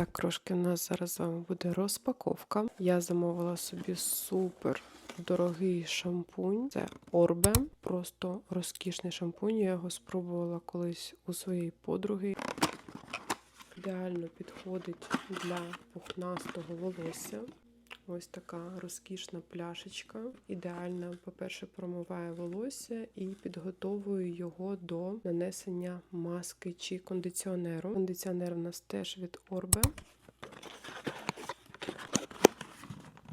Так, трошки у нас зараз з вами буде розпаковка. Я замовила собі супер дорогий шампунь. Це Орбе. Просто розкішний шампунь. Я його спробувала колись у своєї подруги. Ідеально підходить для пухнастого волосся. Ось така розкішна пляшечка. Ідеально, по-перше, промиває волосся і підготовує його до нанесення маски чи кондиціонеру. Кондиціонер у нас теж від Orbe.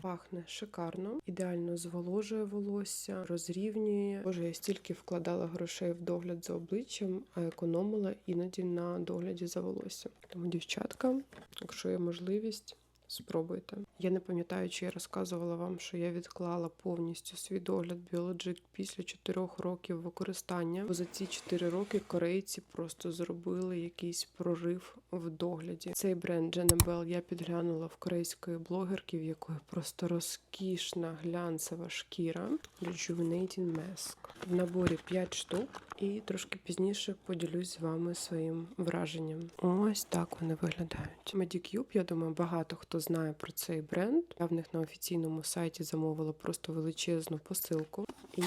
Пахне шикарно, ідеально зволожує волосся, розрівнює. Боже, я стільки вкладала грошей в догляд за обличчям, а економила іноді на догляді за волоссям. Тому, дівчатка, якщо є можливість, Спробуйте. Я не пам'ятаю, чи я розказувала вам, що я відклала повністю свій догляд Biologic після 4 років використання. Бо за ці 4 роки корейці просто зробили якийсь прорив в догляді. Цей бренд Jenabel я підглянула в корейської блогерки, в якої просто розкішна глянцева шкіра. Rejuvenating Mask. В наборі 5 штук, і трошки пізніше поділюсь з вами своїм враженням. Ось так вони виглядають. Medicube, я думаю, багато хто знає про цей бренд. Я в них на офіційному сайті замовила просто величезну посилку. І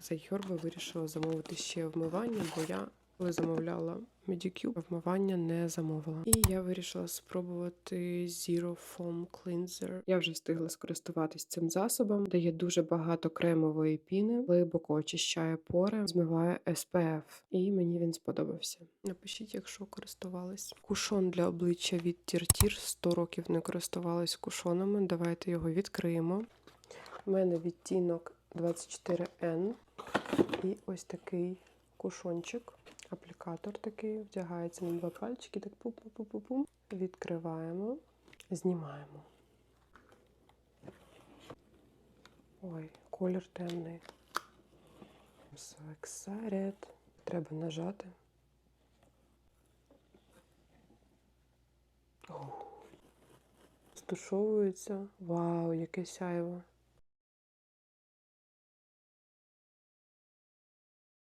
за Йорби вирішила замовити ще вмивання, бо я коли замовляла Medicube, вмивання не замовила. І я вирішила спробувати Zero Foam Cleanser. Я вже встигла скористуватись цим засобом, дає дуже багато кремової піни, глибоко очищає пори, змиває SPF. І мені він сподобався. Напишіть, якщо користувались. Кушон для обличчя від Тіртір 100 років не користувалась кушонами. Давайте його відкриємо. У мене відтінок 24N і ось такий кушончик. Аплікатор такий вдягається на два пальчики, так пу-пу-пу-пу-пу. Відкриваємо, знімаємо. Ой, колір темний. So excited. Треба нажати. Стушовується. Вау, яке сяйво.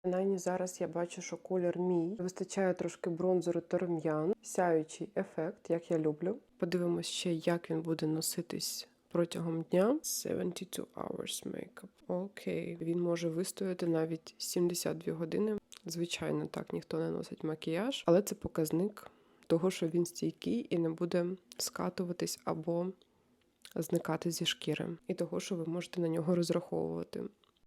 Принаймні зараз я бачу, що колір мій. Вистачає трошки бронзору та рум'ян. Сяючий ефект, як я люблю. Подивимось ще, як він буде носитись протягом дня. 72 hours makeup. Окей. Він може вистояти навіть 72 години. Звичайно, так ніхто не носить макіяж, але це показник того, що він стійкий і не буде скатуватись або зникати зі шкіри, і того, що ви можете на нього розраховувати.